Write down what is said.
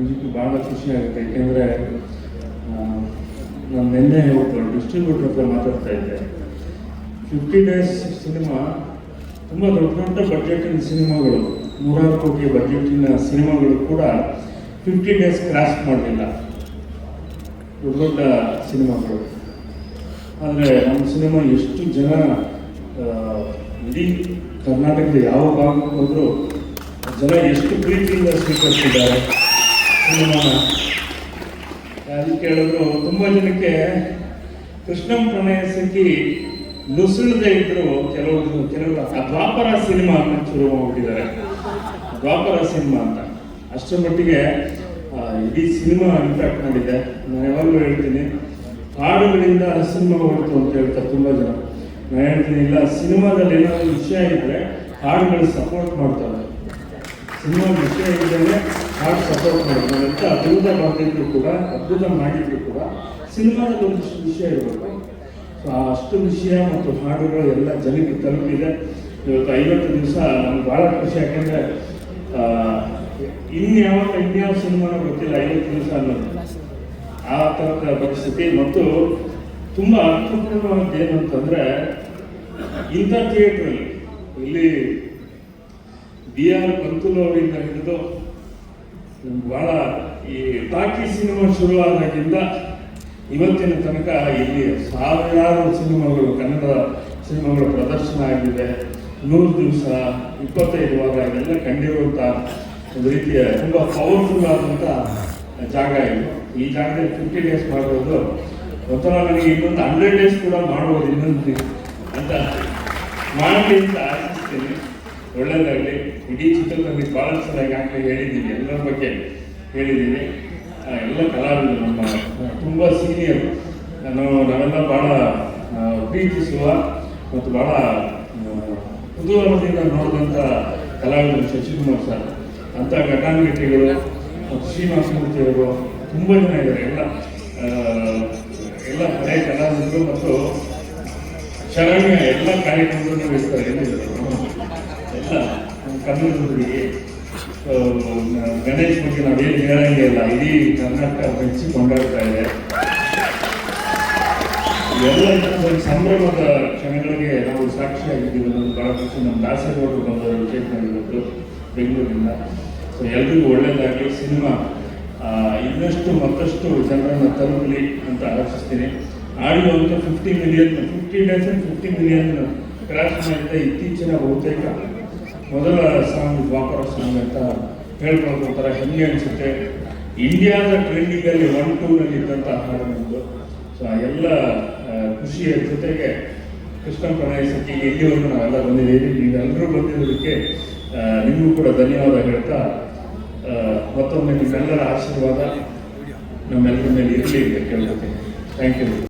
ನಿಜಕ್ಕೂ ಭಾಳ ಖುಷಿ ಆಗುತ್ತೆ. ಯಾಕೆಂದರೆ ನಾನು ನಿನ್ನೆ ಒಬ್ಬ ಡಿಸ್ಟ್ರಿಬ್ಯೂಟರ್ ಹತ್ರ ಮಾತಾಡ್ತಾ ಇದ್ದೆ. ಫಿಫ್ಟಿ ಡೇಸ್ ಸಿನಿಮಾ ತುಂಬ ದೊಡ್ಡ ದೊಡ್ಡ ಬಜೆಟಿನ ಸಿನಿಮಾಗಳು ನೂರಾರು ಕೋಟಿ ಬಜೆಟಿನ ಸಿನಿಮಾಗಳು ಕೂಡ ಫಿಫ್ಟಿ ಡೇಸ್ ಕ್ರಾಸ್ ಮಾಡಲಿಲ್ಲ. ದೊಡ್ಡ ದೊಡ್ಡ ಸಿನಿಮಾಗಳು ಆದರೆ ನಮ್ಮ ಸಿನಿಮಾ ಎಷ್ಟು ಜನ ಇಡೀ ಕರ್ನಾಟಕದ ಯಾವ ಭಾಗಕ್ಕೆ ಹೋದರೂ ಜನ ಎಷ್ಟು ಪ್ರೀತಿಯಿಂದ ಸ್ವೀಕರಿಸಿದ್ದಾರೆ. ಸಿನಿಮಾನ ಹೇಳಿದ್ರು ತುಂಬ ಜನಕ್ಕೆ ಕೃಷ್ಣಂ ಪ್ರಣಯ ಸಿಕ್ಕಿ ನುಸುಳದೆ ಇದ್ರು ಕೆಲವರು ಕೆಲವರು ಆ ದ್ವಾಪರ ಸಿನಿಮಾ ಅಂತ ಶುರು ಮಾಡಿಬಿಟ್ಟಿದ್ದಾರೆ. ದ್ವಾಪರ ಸಿನಿಮಾ ಅಂತ. ಅಷ್ಟರ ಮಟ್ಟಿಗೆ ಇಡೀ ಸಿನಿಮಾ ಇಂಪ್ಯಾಕ್ಟ್ ಮಾಡಿದೆ. ನಾನು ಯಾವಾಗಲೂ ಹೇಳ್ತೀನಿ, ಹಾಡುಗಳಿಂದ ಸಿನಿಮಾ ಹೊರತು ಅಂತ ಹೇಳ್ತಾರೆ ತುಂಬ ಜನ. ನಾನು ಹೇಳ್ತೀನಿ, ಇಲ್ಲ, ಸಿನಿಮಾದಲ್ಲಿ ಏನಾದರೂ ವಿಷಯ ಇದ್ದರೆ ಹಾಡುಗಳು ಸಪೋರ್ಟ್ ಮಾಡ್ತವೆ ಸಿನಿಮಾ ವಿಷಯ ಇದ್ದರೆ ಹಾಡು ಸಪೋರ್ಟ್ ಮಾಡೋದು ಅಂತ ಅದ್ಭುತ ಮಾಡಿದ್ರು ಕೂಡ, ಅದ್ಭುತ ಮಾಡಿದ್ರು ಕೂಡ ಸಿನಿಮಾದ ಒಂದಿಷ್ಟು ವಿಷಯ ಇರಬೇಕು. ಸೊ ಅಷ್ಟು ವಿಷಯ ಮತ್ತು ಹಾಡುಗಳು ಎಲ್ಲ ಜನಕ್ಕೆ ತಲುಪಿದೆ. ಇವತ್ತು ಐವತ್ತು ದಿವಸ ನಮ್ಗೆ ಭಾಳ ಖುಷಿ, ಯಾಕೆಂದರೆ ಇನ್ಯಾವ ಇನ್ಯಾವ ಸಿನಿಮಾನ ಗೊತ್ತಿಲ್ಲ, ಐವತ್ತು ದಿವಸ ಅನ್ನೋದು. ಆ ಥರದ ಪರಿಸ್ಥಿತಿ. ಮತ್ತು ತುಂಬ ಅರ್ಥಪೂರ್ಣವಾದ ಏನು ಅಂತಂದರೆ ಇಂಥ ಥಿಯೇಟ್ರಲ್ಲಿ ಇಲ್ಲಿ ಬಿ ಆರ್ ಪಂತುಲ್ ಅವರಿಂದ ಹಿಡಿದು ಬಹಳ ಈ ಟಾಕಿ ಸಿನಿಮಾ ಶುರುವಾದಾಗಿಂದ ಇವತ್ತಿನ ತನಕ ಇಲ್ಲಿ ಸಾವಿರಾರು ಸಿನಿಮಾಗಳು, ಕನ್ನಡ ಸಿನಿಮಾಗಳು ಪ್ರದರ್ಶನ ಆಗಿದೆ. ನೂರು ದಿವಸ, ಇಪ್ಪತ್ತೈದು ವಾರ ಇದೆಲ್ಲ ಕಂಡಿರುವಂಥ ಒಂದು ರೀತಿಯ ತುಂಬ ಪವರ್ಫುಲ್ ಆದಂಥ ಜಾಗ ಇದು. ಈ ಜಾಗದಲ್ಲಿ ಫಿಫ್ಟಿ ಡೇಸ್ ಮಾಡೋದು ಒಂಥರ ನನಗೆ ಇನ್ನೊಂದು ಹಂಡ್ರೆಡ್ ಡೇಸ್ ಕೂಡ ಮಾಡ್ಬೋದು, ಇನ್ನೊಂದು ಅಂತ ಮಾಡಲಿ ಅಂತ ಆಶಿಸ್ತೀನಿ. ಒಳ್ಳೆಯದಾಗಲಿ ಇಡೀ ಚಿತ್ರದಲ್ಲಿ ಚೆನ್ನಾಗಿ ಈಗಾಗಲೇ ಹೇಳಿದ್ದೀನಿ ಎಲ್ಲರ ಬಗ್ಗೆ ಹೇಳಿದ್ದೀನಿ ಎಲ್ಲ ಕಲಾವಿದರು ನಮ್ಮ ತುಂಬ ಸೀನಿಯರ್ ನಾನು, ನಾವೆಲ್ಲ ಭಾಳ ಪ್ರೀತಿಸುವ ಮತ್ತು ಭಾಳ ಕುತೂಹಲದಿಂದ ನೋಡಿದಂಥ ಕಲಾವಿದರು ಶಶಿಕುಮಾರ್ ಸರ್. ಅಂಥ ಘಟಾನುಘಟಿಗಳು ಮತ್ತು ಶ್ರೀನಿವಾಸ ಮೂರ್ತಿಯವರು ತುಂಬ ಜನ ಇದ್ದಾರೆ. ಎಲ್ಲ ಎಲ್ಲ ಹಳೆಯ ಕಲಾವಿದರು ಮತ್ತು ಶರಣ್ಯ ಎಲ್ಲ ಕಾರ್ಯಕ್ರಮಗಳನ್ನು ನಡೆಸ್ತಾರೆ ಏನಿದೆ ನಮ್ಮ ಗಣೇಶ ಗಣೇಶ್ ಬಗ್ಗೆ ನಾವೇನು ಹೇಳಂಗೆ ಇಲ್ಲ. ಇಡೀ ಕರ್ನಾಟಕ ಮೆಚ್ಚಿ ಕೊಂಡಾಡ್ತಾ ಇದೆ. ಎಲ್ಲ ಒಂದು ಸಂಭ್ರಮದ ಕ್ಷಣಗಳಿಗೆ ನಾವು ಸಾಕ್ಷಿಯಾಗಿದ್ದೀವಿ ಅನ್ನೋದು ಬಹಳ ಖುಷಿ. ನಮ್ಮ ದಾಸೇಗೌಡರು ಬಂದವರು ವಿಶೇಷ ಇವತ್ತು ಬೆಂಗಳೂರಿಂದ. ಸೊ, ಎಲ್ರಿಗೂ ಒಳ್ಳೆಯದಾಗಲಿ ಸಿನಿಮಾ ಇನ್ನಷ್ಟು ಮತ್ತಷ್ಟು ಜನರನ್ನು ತಲುಪಲಿ ಅಂತ ಆಲೋಚಿಸ್ತೀನಿ. ಆಡಿಯೋ ಅಂತ fifty million fifty days fifty million cross ಮಾಡಿದ ಇತ್ತೀಚಿನ ಬಹುತೇಕ ಮೊದಲ ಸಾಂಗ್ ದ್ವಾಪರ ಸಾಂಗ್ ಅಂತ ಹೇಳ್ಕೊಂಡು ಒಂಥರ ಹೆಮ್ಮೆ ಅನಿಸುತ್ತೆ. ಇಂಡಿಯಾದ ಟ್ರೆಂಡಿಂಗಲ್ಲಿ ಒನ್ ಟೂನಲ್ಲಿ ಇದ್ದಂಥ ಹಾಡು ನಮ್ಮದು ಸೊ ಆ ಎಲ್ಲ ಖುಷಿಯ ಜೊತೆಗೆ ಕೃಷ್ಣ ಪ್ರಣಯ ಸತಿ ಇಲ್ಲಿವರೆಗೂ ನಾವೆಲ್ಲ ಬಂದಿದ್ದೀವಿ. ನೀವೆಲ್ಲರೂ ಬಂದಿರೋದಕ್ಕೆ ನಿಮಗೂ ಕೂಡ ಧನ್ಯವಾದ ಹೇಳ್ತಾ ಮತ್ತೊಮ್ಮೆ ನಿಮ್ಮೆಲ್ಲರ ಆಶೀರ್ವಾದ ನಮ್ಮೆಲ್ಲರ ಮೇಲೆ ಇರಲಿ ಅಂತ ಕೇಳ್ಕೊತೀನಿ. Thank you